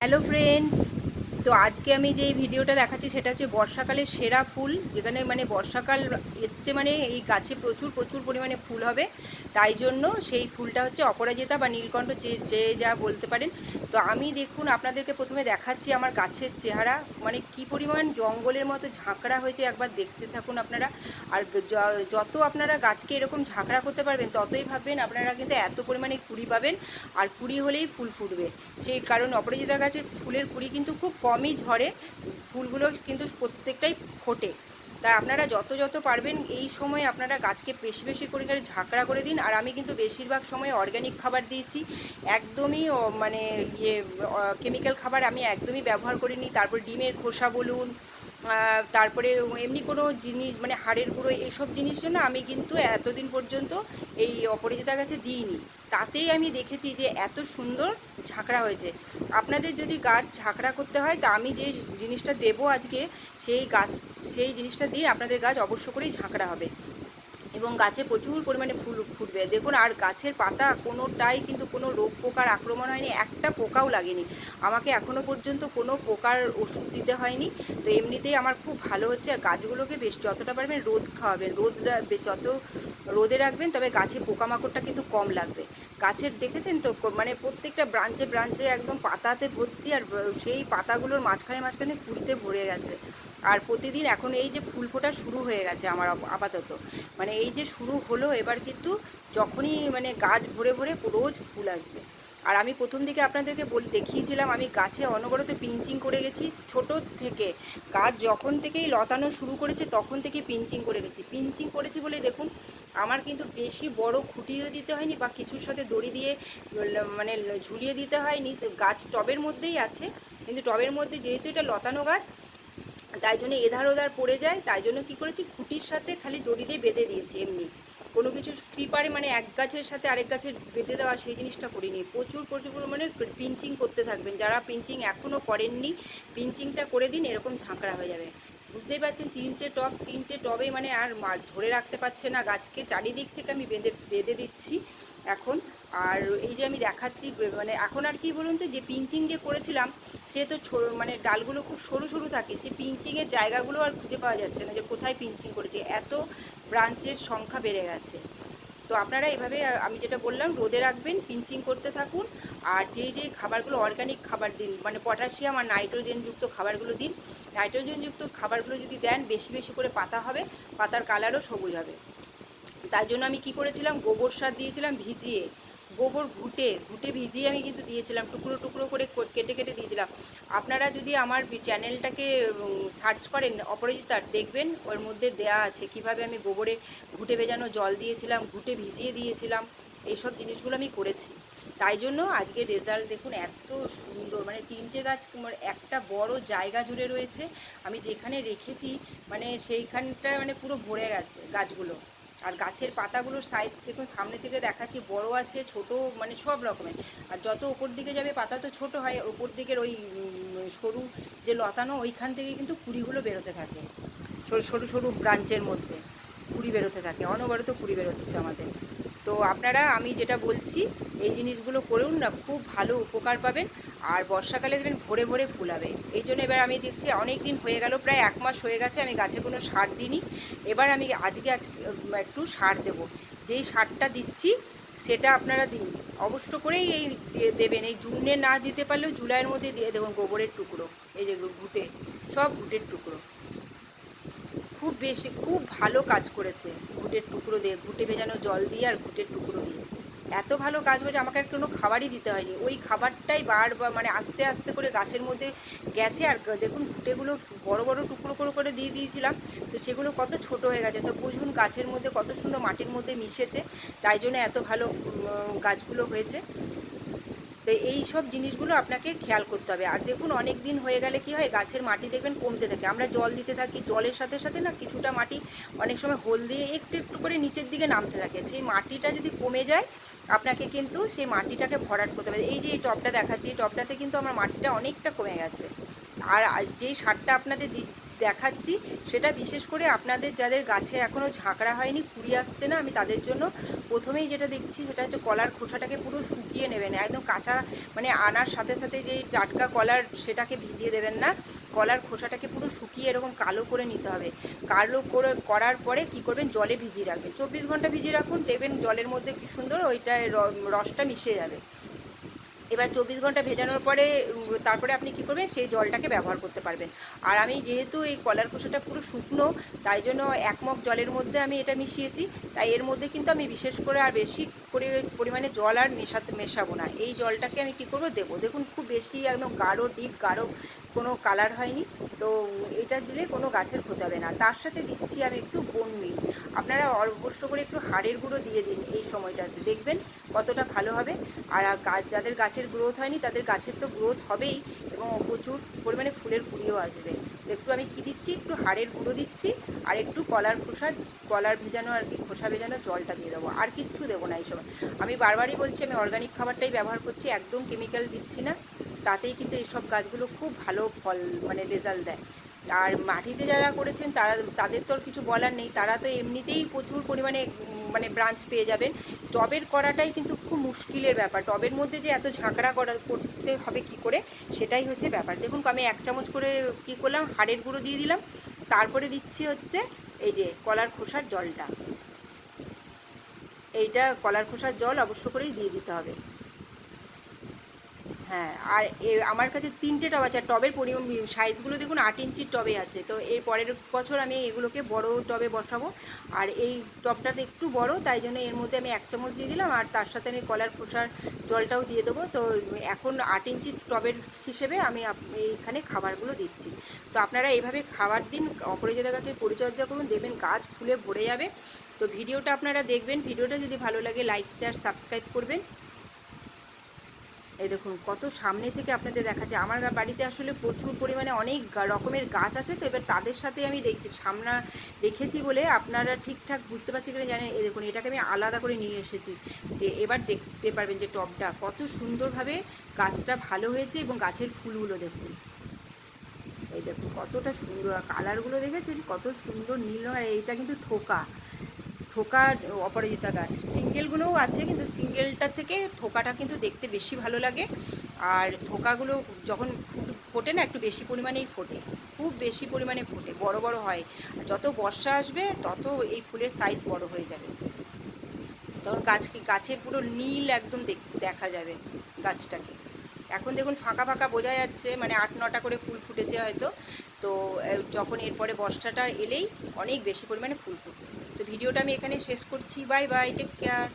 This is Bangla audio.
হ্যালো ফ্রেন্ডস তো আজকে আমি যে ভিডিওটা দেখাচ্ছি সেটা হচ্ছে বর্ষাকালের সেরা ফুল, যেখানে মানে বর্ষাকাল এসছে মানে এই গাছে প্রচুর প্রচুর পরিমাণে ফুল হবে। তাই জন্য সেই ফুলটা হচ্ছে অপরাজিতা বা নীলকণ্ঠ যে যে যা বলতে পারেন। তো আমি দেখুন আপনাদেরকে প্রথমে দেখাচ্ছি আমার গাছের চেহারা। মানে কি পরিমাণ জঙ্গলের মতো ঝাঁকড়া হয়েছে একবার দেখতে থাকুন আপনারা। আর যত আপনারা গাছকে এরকম ঝাঁকড়া করতে পারবেন, ততই ভাববেন আপনারা কিন্তু এত পরিমাণে কুড়ি পাবেন। আর কুড়ি হলেই ফুল ফুটবে। সেই কারণ অপরাজিতা গাছের ফুলের কুড়ি কিন্তু খুব কমই ঝরে, ফুলগুলো কিন্তু প্রত্যেকটাই ফোটে। তাই আপনারা যত যত পারবেন, এই সময় আপনারা গাছকে বেশি বেশি করে করে ঝাঁকড়া করে দিন। আর আমি কিন্তু বেশিরভাগ সময় অর্গ্যানিক খাবার দিয়েছি। একদমই মানে ইয়ে কেমিক্যাল খাবার আমি একদমই ব্যবহার করিনি। তারপর ডিমের খোসা বলুন তারপরে এমনি কোনো জিনিস মানে হাড়ের গুঁড়ো, এইসব জিনিস জন্য আমি কিন্তু এতদিন পর্যন্ত এই অপরাজিতা গাছে দিইনি। তাতেই আমি দেখেছি যে এত সুন্দর ঝাঁকড়া হয়েছে। আপনাদের যদি গাছ ঝাঁকড়া করতে হয়, তা আমি যে জিনিসটা দেব আজকে, সেই গাছ, সেই জিনিসটা দিয়ে আপনাদের গাছ অবশ্য করেই ঝাঁকড়া হবে। এবং গাছে প্রচুর পরিমাণে ফুল ফুটবে। দেখুন, আর গাছের পাতা কোনোটাই কিন্তু কোনো রোগ পোকার আক্রমণ হয়নি, একটা পোকাও লাগেনি। আমাকে এখনও পর্যন্ত কোনো পোকার ওষুধ দিতে হয়নি। তো এমনিতেই আমার খুব ভালো হচ্ছে, আর গাছগুলোকে বেশ যতটা পারবেন রোদ খাওয়াবেন। রোদ যত রোদে রাখবেন, তবে গাছে পোকামাকড়টা কিন্তু কম লাগবে। গাছের, দেখেছেন তো মানে প্রত্যেকটা ব্রাঞ্চে ব্রাঞ্চে একদম পাতাতে ভর্তি, আর সেই পাতাগুলোর মাঝখানে মাঝখানে কুড়িতে ভরে গেছে। আর প্রতিদিন এখন এই যে ফুল ফোটা শুরু হয়ে গেছে আমার আপাতত। মানে এই যে শুরু হলো, এবার কিন্তু যখনই মানে গাছ ভরে ভরে রোজ ফুল আসবে। আর আমি প্রথম দিকে আপনাদেরকে বল, দেখিয়েছিলাম, আমি গাছে অনবরত পিঞ্চিং করে গেছি, ছোট থেকে। গাছ যখন থেকেই লতানো শুরু করেছে, তখন থেকে পিঞ্চিং করে গেছি। পিঞ্চিং করেছি বলে দেখুন, আমার কিন্তু বেশি বড় খুঁটিয়ে দিতে হয়নি বা কিছুর সাথে দড়ি দিয়ে মানে ঝুলিয়ে দিতে হয়নি। গাছ টবের মধ্যেই আছে, কিন্তু টবের মধ্যে যেহেতু এটা লতানো গাছ, তাই জন্য এধার ওধার পড়ে যায়। তাই জন্য কী করেছি, খুঁটির সাথে খালি দড়ি দিয়ে বেঁধে দিয়েছি এমনি। কোনো কিছু ক্রিপারে মানে এক গাছের সাথে আরেক গাছের বেঁধে দেওয়া সেই জিনিসটা করিনি। প্রচুর প্রচুর পরিমাণে পিঞ্চিং করতে থাকবেন। যারা পিঞ্চিং এখনও করেননি, পিঞ্চিংটা করে দিন, এরকম ঝাঁকড়া হয়ে যাবে। বুঝতেই পারছেন, তিনটে টপ তিনটে টবে মানে আর ধরে রাখতে পারছে না। গাছকে চারিদিক থেকে আমি বেঁধে বেঁধে দিচ্ছি। এখন আর এই যে আমি দেখাচ্ছি মানে এখন আর কি বলুন তো, যে পিঞ্চিং যে করেছিলাম, সে তো মানে ডালগুলো খুব সরু সরু থাকে সে পিঞ্চিংয়ের জায়গাগুলো আর খুঁজে পাওয়া যাচ্ছে না যে কোথায় পিঞ্চিং করেছে। এত ব্রাঞ্চের সংখ্যা বেড়ে গেছে। তো আপনারা এভাবে আমি যেটা বললাম, রোদে রাখবেন পিঞ্চিং করতে থাকুন, আর যে যে খাবারগুলো অর্গানিক খাবার দিন মানে পটাশিয়াম আর নাইট্রোজেনযুক্ত খাবারগুলো দিন নাইট্রোজেনযুক্ত খাবারগুলো যদি দেন, বেশি বেশি করে পাতা হবে, পাতার কালারও সবুজ হবে। তাই জন্য আমি কি করেছিলাম, গোবর সার দিয়েছিলাম ভিজিয়ে গোবর ঘুটে ঘুটে ভিজিয়ে আমি কিন্তু দিয়েছিলাম, টুকরো টুকরো করে কেটে কেটে দিয়েছিলাম। আপনারা যদি আমার চ্যানেলটাকে সার্চ করেন অপরাজিতার দেখবেন ওর মধ্যে দেয়া আছে কীভাবে আমি গোবরে ঘুটে ভেজানো জল দিয়েছিলাম, ঘুটে ভিজিয়ে দিয়েছিলাম, এইসব জিনিসগুলো আমি করেছি। তাই জন্য আজকে রেজাল্ট দেখুন এত সুন্দর মানে তিনটে গাছ একটা বড় জায়গা জুড়ে রয়েছে। আমি যেখানে রেখেছি মানে সেইখানটা মানে পুরো ভরে গেছে গাছগুলো। আর গাছের পাতাগুলোর সাইজ দেখুন, সামনে থেকে দেখাচ্ছি, বড় আছে, ছোট মানে সব রকমের। আর যত উপর দিকে যাবে, পাতা তো ছোট হয় ওপর উপর দিকের ওই সরু যে লতানো, ওইখান থেকে কিন্তু কুড়িগুলো বেরোতে থাকে। সরু সরু সরু ব্রাঞ্চের মধ্যে কুড়ি বেরোতে থাকে। অনবরত কুড়ি বেরোচ্ছে আমাদের। তো আপনারা, আমি যেটা বলছি, এই জিনিসগুলো করুন না, খুব ভালো উপকার পাবেন। আর বর্ষাকালে দেখবেন ভরে ভরে ফুলাবে এই জন্য এবার আমি দেখছি অনেক দিন হয়ে গেল, প্রায় এক মাস হয়ে গেছে আমি গাছে কোনো সার দিইনি। এবার আমি আজকে আজ একটু সার দেব। যেই সারটা দিচ্ছি, সেটা আপনারা দিন। অবশ্য করেই এই দেবেন। এই জুনে না দিতে পারলেও জুলাইয়ের মধ্যে দিয়ে দেখুন গোবরের টুকরো, এই যে ঘুটে সব ঘুটের টুকরো। খুব বেশি, খুব ভালো কাজ করেছে ঘুটের টুকরো দিয়ে, ঘুটে ভেজানো জল দিয়ে আর ঘুটের টুকরো দিয়ে। এত ভালো কাজ করেছে আমাকে আর কোনো খাবারই দিতে হয়নি। ওই খাবারটাই বারবার মানে আস্তে আস্তে করে গাছের মধ্যে গেছে আর দেখুন ঘুটেগুলো বড় বড় টুকরো করে করে দিয়ে দিয়েছিলাম। তো সেগুলো কত ছোট হয়ে গেছে। তো বুঝুন গাছের মধ্যে কত সুন্দর মাটির মধ্যে মিশেছে। তাই জন্য এত ভালো গাছগুলো হয়েছে। তো এই সব জিনিসগুলো আপনাকে খেয়াল করতে হবে। আর দেখুন, অনেক দিন হয়ে গেলে কি হয়, গাছের মাটি দেখবেন কমতে থাকে। আমরা জল দিতে থাকি, জলের সাথে সাথে না কিছুটা মাটি অনেক সময় হোল দিয়ে একটু একটু করে নিচের দিকে নামতে থাকে। সেই মাটিটা যদি কমে যায়, আপনাকে কিন্তু সেই মাটিটাকে ভরাট করতে হবে। এই যে এই টবটা দেখাচ্ছি, এই টবটাতে কিন্তু আমার মাটিটা অনেকটা কমে গেছে। আর যেই সারটা আপনাদের দি- দেখাচ্ছি। সেটা বিশেষ করে আপনাদের যাদের গাছে এখনও ঝাঁকড়া হয়নি, কুড়ি আসছে না, আমি তাদের জন্য প্রথমেই যেটা দেখছি সেটা হচ্ছে কলার খোসাটাকে পুরো শুকিয়ে নেবেন, একদম কাঁচা মানে আনার সাথে সাথে যে টাটকা কলার সেটাকে ভিজিয়ে দেবেন না, কলার খোসাটাকে পুরো শুকিয়ে এরকম কালো করে নিতে হবে। কালো করে করার পরে কি করবেন, জলে ভিজিয়ে রাখবেন। চব্বিশ ঘণ্টা ভিজিয়ে রাখুন দেখবেন জলের মধ্যে কি সুন্দর ওইটা রসটা মিশে যাবে। এবার চব্বিশ ঘণ্টা ভেজানোর পরে তারপরে আপনি কি করবেন? সেই জলটাকে ব্যবহার করতে পারবেন। আর আমি যেহেতু এই কলার খোসাটা পুরো শুকনো, তাই জন্য এক মগ জলের মধ্যে আমি এটা মিশিয়েছি। তাই এর মধ্যে কিন্তু আমি বিশেষ করে আর বেশি করে পরিমাণে জল আর মেশাতে, মেশাবো না। এই জলটাকে আমি কি করব? দেবো। দেখুন, খুব বেশি একদম গাঢ় ডিপ গাঢ় কোনো কালার হয়নি। তো এটা দিলে কোনো গাছের ক্ষতি হবে না। তার সাথে দিচ্ছি আমি একটু বন মিল আপনারা অবশ্য করে একটু হাড়ের গুঁড়ো দিয়ে দিন এই সময়টাতে। দেখবেন কতটা ভালো হবে। আর গাছ যাদের গাছের গ্রোথ হয়নি, তাদের গাছের তো গ্রোথ হবেই এবং প্রচুর পরিমাণে ফুলের কুড়িও আসবে। একটু আমি কি দিচ্ছি? একটু হাড়ের গুঁড়ো দিচ্ছি আর একটু কলার খোসার, কলার ভেজানো আর কি, খোসা ভেজানো জলটা দিয়ে দেবো। আর কিচ্ছু দেবো না এই সময় আমি বারবারই বলছি, আমি অর্গানিক খাবারটাই ব্যবহার করছি, একদম কেমিক্যাল দিচ্ছি না। তাতেই কিন্তু এইসব গাছগুলো খুব ভালো ফল মানে রেজাল্ট দেয়। আর মাটিতে যারা করেছেন তারা, তাদের তো কিছু বলার নেই। তারা তো এমনিতেই প্রচুর পরিমাণে মানে ব্রাঞ্চ পেয়ে যাবেন। টবের করাটাই কিন্তু খুব মুশকিলের ব্যাপার। টবের মধ্যে যে এত ঝাঁকড়া করা, করতে হবে কি করে, সেটাই হচ্ছে ব্যাপার। দেখুন, আমি এক চামচ করে কি করলাম, হাড়ের গুঁড়ো দিয়ে দিলাম। তারপরে দিচ্ছি হচ্ছে এই যে কলার খোসার জলটা। এইটা কলার খোসার জল অবশ্য করেই দিয়ে দিতে হবে। হ্যাঁ আর আমার কাছে তিনটে টব আছে টবের পরিমাণ সাইজগুলো দেখুন আট ইঞ্চির টবে আছে, তো এর পরের বছর আমি এগুলোকে বড় টবে বসাবো, আর এই টবটাতে একটু বড়, তাই জন্য এর মধ্যে আমি এক চামচ দিয়ে দিলাম, আর তার সাথে আমি কলার খোসার জলটাও দিয়ে দেবো, তো এখন আট ইঞ্চির টবের হিসেবে আমি এইখানে খাবারগুলো দিচ্ছি। তো আপনারা এইভাবে খাবার দিন অপরাজিতা কাছে পরিচর্যা করুন, দেখবেন গাছ ফুলে ভরে যাবে, তো ভিডিওটা আপনারা দেখবেন, ভিডিওটা যদি ভালো লাগে, লাইক, শেয়ার, সাবস্ক্রাইব করবেন। এই দেখুন, কত সামনে থেকে আপনাদের দেখাচ্ছে। আমার বাড়িতে আসলে প্রচুর পরিমাণে অনেক রকমের গাছ আছে, তো এবার তাদের সাথে আমি রেখে সামনা রেখেছি বলে আপনারা ঠিকঠাক বুঝতে পারছি কিনা জানেন। এই দেখুন, এটাকে আমি আলাদা করে নিয়ে এসেছি। এবার দেখতে পারবেন যে টবটা কত সুন্দরভাবে গাছটা ভালো হয়েছে এবং গাছের ফুলগুলো দেখুন। এই দেখুন, কতটা সুন্দর। কালারগুলো দেখেছেন? কত সুন্দর নীল রঙের এইটা কিন্তু থোকা। থোকা অপরাজিতা গাছ। সিঙ্গেলগুলোও আছে, কিন্তু সিঙ্গেলটার থেকে থোকাটা কিন্তু দেখতে বেশি ভালো লাগে। আর থোকাগুলো যখন ফোটে না, একটু বেশি পরিমাণেই ফোটে। খুব বেশি পরিমাণে ফোটে, বড় বড় হয়। আর যত বর্ষা আসবে, তত এই ফুলের সাইজ বড় হয়ে যাবে। তখন গাছকে গাছের পুরো নীল একদম দেখ- দেখা যাবে গাছটাকে। এখন দেখুন ফাঁকা ফাঁকা বোঝা যাচ্ছে মানে আট নটা করে ফুল ফুটেছে হয়তো। তো যখন এরপরে বর্ষাটা এলেই অনেক বেশি পরিমাণে ফুল ফুটবে। তো ভিডিওটা আমি এখানে শেষ করছি। Bye bye take care